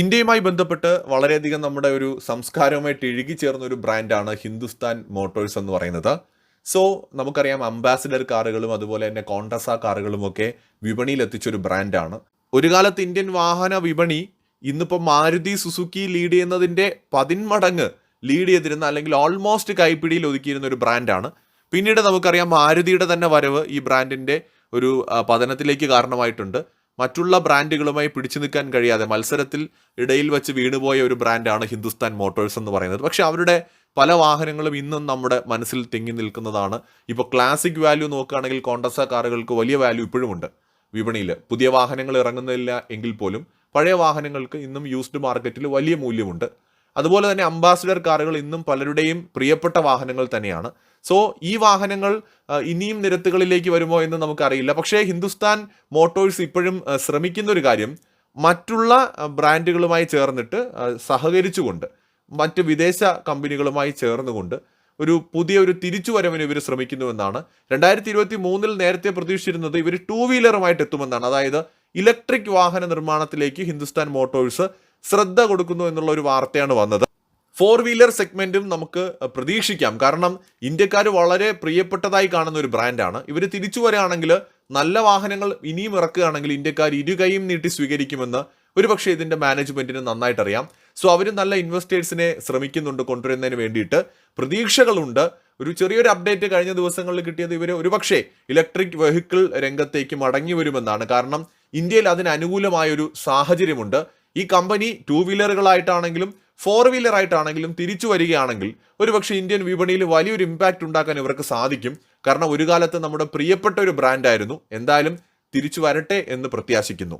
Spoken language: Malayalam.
ഇന്ത്യയുമായി ബന്ധപ്പെട്ട് വളരെയധികം നമ്മുടെ ഒരു സംസ്കാരവുമായിട്ട് ഇഴുകി ചേർന്ന ഒരു ബ്രാൻഡാണ് ഹിന്ദുസ്ഥാൻ മോട്ടോഴ്സ് എന്ന് പറയുന്നത്. സോ നമുക്കറിയാം അംബാസിഡർ കാറുകളും അതുപോലെ തന്നെ കോൺട്രസ കാറുകളും ഒക്കെ വിപണിയിൽ എത്തിച്ചൊരു ബ്രാൻഡാണ്. ഒരു കാലത്ത് ഇന്ത്യൻ വാഹന വിപണി ഇന്നിപ്പോൾ മാരുതി സുസുക്കി ലീഡ് ചെയ്യുന്നതിന്റെ പതിന്മടങ്ങ് ലീഡ് ചെയ്തിരുന്ന അല്ലെങ്കിൽ ഓൾമോസ്റ്റ് കൈപ്പിടിയിൽ ഒതുക്കിയിരുന്ന ഒരു ബ്രാൻഡാണ്. പിന്നീട് നമുക്കറിയാം മാരുതിയുടെ തന്നെ വരവ് ഈ ബ്രാൻഡിന്റെ ഒരു പതനത്തിലേക്ക് കാരണമായിട്ടുണ്ട്. മറ്റുള്ള ബ്രാൻഡുകളുമായി പിടിച്ചു നിൽക്കാൻ കഴിയാതെ മത്സരത്തിൽ ഇടയിൽ വെച്ച് വീണുപോയ ഒരു ബ്രാൻഡാണ് ഹിന്ദുസ്ഥാൻ മോട്ടോഴ്സ് എന്ന് പറയുന്നത്. പക്ഷെ അവരുടെ പല വാഹനങ്ങളും ഇന്നും നമ്മുടെ മനസ്സിൽ തിങ്ങി നിൽക്കുന്നതാണ്. ഇപ്പോൾ ക്ലാസിക് വാല്യൂ നോക്കുകയാണെങ്കിൽ കോണ്ടസ കാറുകൾക്ക് വലിയ വാല്യൂ ഇപ്പോഴുമുണ്ട് വിപണിയിൽ പുതിയ വാഹനങ്ങൾ ഇറങ്ങുന്നില്ല എങ്കിൽ പോലും പഴയ വാഹനങ്ങൾക്ക് ഇന്നും യൂസ്ഡ് മാർക്കറ്റിൽ വലിയ മൂല്യമുണ്ട്. അതുപോലെ തന്നെ അംബാസിഡർ കാറുകൾ ഇന്നും പലരുടെയും പ്രിയപ്പെട്ട വാഹനങ്ങൾ തന്നെയാണ്. സോ ഈ വാഹനങ്ങൾ ഇനിയും നിരത്തുകളിലേക്ക് വരുമോ എന്ന് നമുക്കറിയില്ല. പക്ഷേ ഹിന്ദുസ്ഥാൻ മോട്ടോഴ്സ് ഇപ്പോഴും ശ്രമിക്കുന്ന ഒരു കാര്യം മറ്റുള്ള ബ്രാൻഡുകളുമായി ചേർന്നിട്ട് സഹകരിച്ചുകൊണ്ട് മറ്റ് വിദേശ കമ്പനികളുമായി ചേർന്നുകൊണ്ട് ഒരു പുതിയ ഒരു തിരിച്ചുവരവിന് ഇവർ ശ്രമിക്കുന്നുവെന്നാണ് രണ്ടായിരത്തി ഇരുപത്തി മൂന്നിൽ നേരത്തെ പ്രതീക്ഷിച്ചിരുന്നത് ഇവർ ടൂ വീലറുമായിട്ട് എത്തുമെന്നാണ്. അതായത് ഇലക്ട്രിക് വാഹന നിർമ്മാണത്തിലേക്ക് ഹിന്ദുസ്ഥാൻ മോട്ടോഴ്സ് ശ്രദ്ധ കൊടുക്കുന്നു എന്നുള്ള ഒരു വാർത്തയാണ് വന്നത്. ഫോർ വീലർ സെഗ്മെന്റും നമുക്ക് പ്രതീക്ഷിക്കാം. കാരണം ഇന്ത്യക്കാർ വളരെ പ്രിയപ്പെട്ടതായി കാണുന്ന ഒരു ബ്രാൻഡാണ്. ഇവർ തിരിച്ചു വരികയാണെങ്കിൽ നല്ല വാഹനങ്ങൾ ഇനിയും ഇറക്കുകയാണെങ്കിൽ ഇന്ത്യക്കാർ ഇരുകൈയും നീട്ടി സ്വീകരിക്കുമെന്ന് ഒരുപക്ഷെ ഇതിന്റെ മാനേജ്മെന്റിന് നന്നായിട്ട് അറിയാം സോ അവർ നല്ല ഇൻവെസ്റ്റേഴ്സിനെ ശ്രമിക്കുന്നുണ്ട് കൊണ്ടുവരുന്നതിന് വേണ്ടിയിട്ട്. പ്രതീക്ഷകളുണ്ട്. ഒരു ചെറിയൊരു അപ്ഡേറ്റ് കഴിഞ്ഞ ദിവസങ്ങളിൽ കിട്ടിയത് ഇവർ ഒരുപക്ഷെ ഇലക്ട്രിക് വെഹിക്കിൾ രംഗത്തേക്ക് മടങ്ങി വരുമെന്നാണ്. കാരണം ഇന്ത്യയിൽ അതിന് അനുകൂലമായ ഒരു സാഹചര്യമുണ്ട്. ഈ കമ്പനി ടു വീലറുകളായിട്ടാണെങ്കിലും ഫോർ വീലർ ആയിട്ടാണെങ്കിലും തിരിച്ചു വരികയാണെങ്കിൽ ഒരുപക്ഷെ ഇന്ത്യൻ വിപണിയിൽ വലിയൊരു ഇമ്പാക്റ്റ് ഉണ്ടാക്കാൻ ഇവർക്ക് സാധിക്കും. കാരണം ഒരു കാലത്ത് നമ്മുടെ പ്രിയപ്പെട്ട ഒരു ബ്രാൻഡായിരുന്നു എന്തായാലും തിരിച്ചു വരട്ടെ എന്ന് പ്രത്യാശിക്കുന്നു.